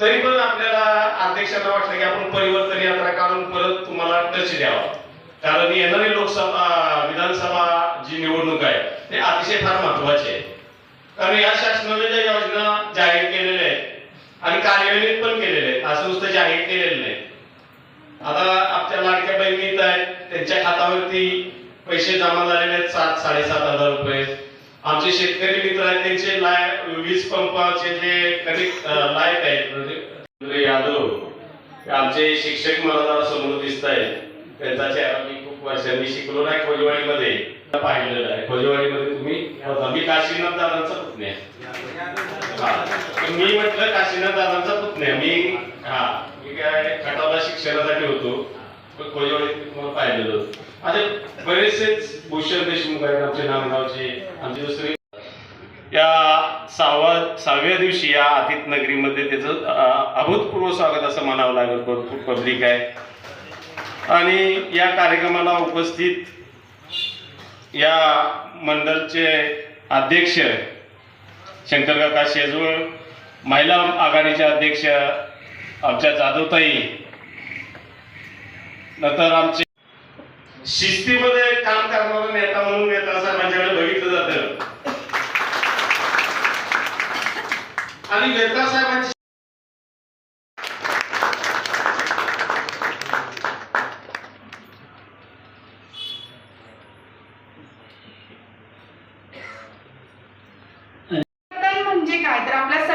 तरी पण आपल्याला अध्यक्षांना वाटलं की आपण परिवर्तन यात्रा काढून परत तुम्हाला टच द्यावा. कारण येणारी लोकसभा विधानसभा जी निवडणूक आहे ते अतिशय फार महत्वाची आहे. कारण या शासनाने ज्या योजना जाहीर केलेल्या आहेत आणि कार्यान्वित पण केलेले आहेत असं नुसतं जाहीर केलेलं नाही. आता आपल्या लाडक्या बहिणी आहेत त्यांच्या खात्यावरती पैसे जमा झालेले आहेत सात साडेसात हजार रुपये. आमचे शेतकरी मित्र आहेत त्यांचे लाय वीज पंपाचे जे कनेक्ट लाइट आहेत. यादव आमचे शिक्षक मला जरा समोर दिसत आहेत. त्यांचा चेहरा मी खूप वर्ष मी शिकलो नाही खोजवाडीमध्ये पाहिलेलं आहे. खोजवाडीमध्ये तुम्ही मी काशीनाथ दादांचा पुतण्या मी म्हटलं काशीनाथ दादांचा पुतण्या मी हा मी काय खटावला शिक्षणासाठी होतो. पण खोजवाडीत तुम्हाला पाहिलेलं होतं. असे बरेचसेच भूषण देशमुख आहेत आमचे नामगावचे आमचे दुसरे. या सहावा सहाव्या दिवशी या अतिथ नगरीमध्ये त्याचं अभूतपूर्व स्वागत असं म्हणावं लागेल भरपूर पब्लिक आहे. आणि या कार्यक्रमाला उपस्थित या मंडळचे अध्यक्ष शंकरकाका शेजवळ महिला आघाडीचे अध्यक्ष आमच्या जाधवताई नंतर आमचे शिस्तीमध्ये काम करणारा नेता म्हणून नेता साहेबांच्याकडे बघितलं जात. आणि नेता साहेबांची म्हणजे काय? तर आपल्या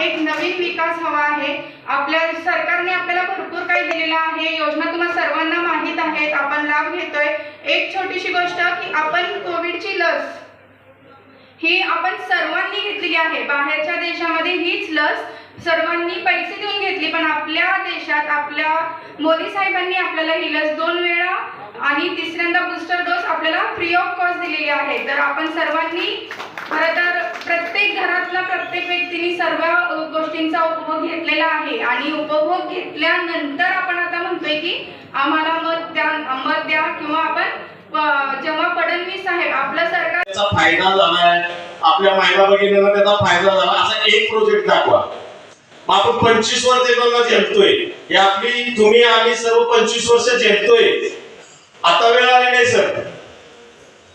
एक नवीन विकास हवा आहे. आपल्या सरकारने आपल्याला भरपूर काही दिलेलं आहे. योजना तुम्हाला सर्वांना माहीत आहेत. आपण लाभ घेतोय. एक छोटीशी गोष्ट की आपण कोविडची लस ही आपण सर्वांनी घेतलेली आहे. बाहेरच्या देशामध्ये हीच लस सर्वांनी पैसे देऊन घेतली पण आपल्या देशात आपल्या मोदी साहेबांनी आपल्याला ही लस दोन वेळा आणि तिसऱ्यांदा बूस्टर डोस आपल्याला फ्री ऑफ कॉस्ट दिलेली आहे. तर आपण सर्वांनी खरं तर प्रत्येक घरातल्या प्रत्येक व्यक्तीने सर्व गोष्टींचा उपभोग घेतलेला आहे. आणि उपभोग घेतल्यानंतर आपण आता म्हणतोय की आम्हाला मत द्या मत द्या किंवा आपण जेव्हा फडणवीस साहेब आपलं सरकार त्याचा फायदा झालाय. आपल्या महिला भगिनींना त्याचा फायदा झाला. असा एक प्रोजेक्ट दाखवा. मग आपण पंचवीस वर्ष त्यांना झेलतोय हे आपली तुम्ही आम्ही सर्व पंचवीस वर्ष झेलतोय आता वेळ आली नाही सर.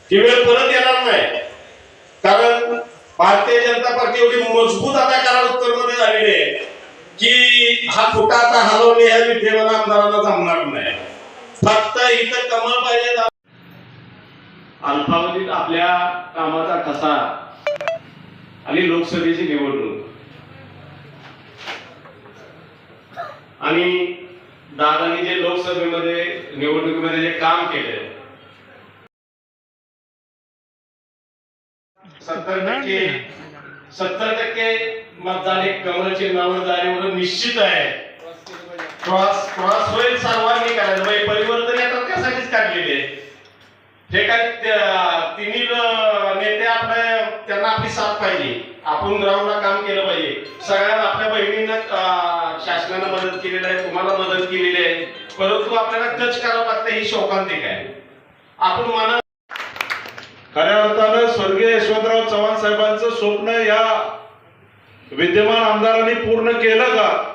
ती वेळ परत येणार नाही. कारण भारतीय जनता पार्टी एवढी मजबूत आता करार उत्तरमध्ये झालेली आहे की हा फुटा आता हलवणे ह्या विद्यमान आमदारांना जमणार नाही. फक्त इथं कमळ पाहिजे अल्पावधीत आपल्या कामाचा ठसा आणि लोकसभेची निवडणूक. आणि दादानी जे लोकसभेमध्ये निवडणुकीमध्ये जे काम केले सत्तर टक्के सत्तर टक्के मतदान हे कमळ चिन्हावर झाल्यावर निश्चित आहे. क्रॉस क्रॉस होईल सर्वांनी करायचं. म्हणजे परिवर्तन येतात त्यासाठीच काढलेले हे काय तिन्ही नेते आपल्या त्यांना आपली साथ पाहिजे. आपण ग्राउंडला काम केलं पाहिजे. सगळ्या आपल्या बहिणींना शासनानं मदत केलेली आहे तुम्हाला मदत केलेली आहे. परंतु आपल्याला टच करावं लागतं ही शोकांतिक आहे. आपण मना खऱ्या अर्थानं स्वर्गीय यशवंतराव चव्हाण साहेबांचं स्वप्न या विद्यमान आमदारांनी पूर्ण केलं का?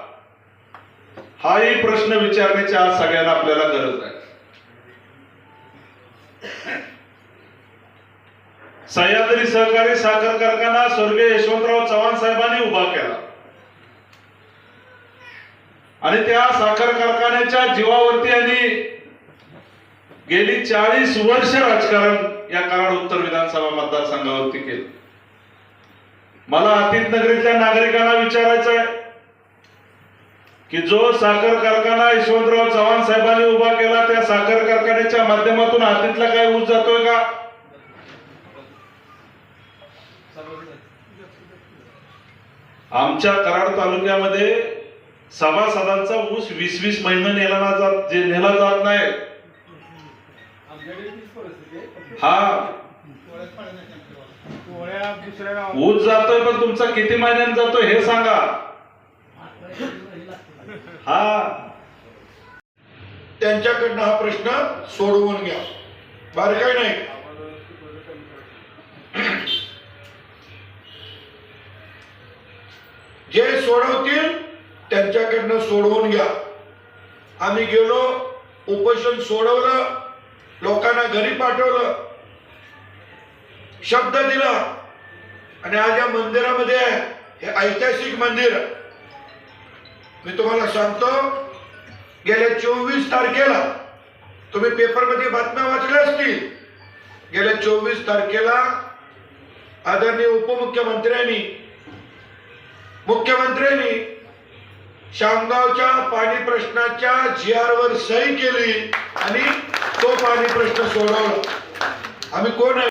हाही प्रश्न विचारण्याची आज सगळ्यांना आपल्याला गरज आहे. सह्याद्री सहकारी साखर कारखाना स्वर्गीय यशवंतराव चव्हाण साहेबांनी उभा केला. आणि त्या साखर कारखान्याच्या जीवावरती आणि गेली चाळीस वर्ष राजकारण या कराड उत्तर विधानसभा मतदारसंघावरती केलं मला अतीत नगरीतल्या नागरिकांना विचारायचं आहे की जो साखर कारखाना यशवंतराव चव्हाण साहेबांनी उभा केला त्या साखर कारखान्याच्या माध्यमातून हातीतला काय ऊस जातोय का? आमच्या कराड तालुक्यामध्ये सभासदांचा ऊस वीस वीस महिने नेला जात जे नेला जात नाही. हा. ऊस जातोय पण तुमचा किती महिन्यात जातोय हे सांगा. हा. त्यांच्याकडनं हा प्रश्न सोडवून घ्या. बारकाई नाही. जे सोडवतील त्यांच्याकडनं सोडवून घ्या. आम्ही गेलो उपोषण सोडवलं लोकांना घरी पाठवलं. शब्द दिला. आणि आज या मंदिरामध्ये आहे. हे ऐतिहासिक मंदिर. मी तुम्हाला सांगतो गेल्या चोवीस तारखेला तुम्ही पेपरमध्ये बातम्या वाचल्या असतील. गेल्या चोवीस तारखेला आदरणीय उपमुख्यमंत्र्यांनी मुख्यमंत्र्यांनी शामगावच्या पाणी प्रश्नाच्या जी वर सही केली आणि तो पाणी प्रश्न सोडवला. आम्ही कोण आहे?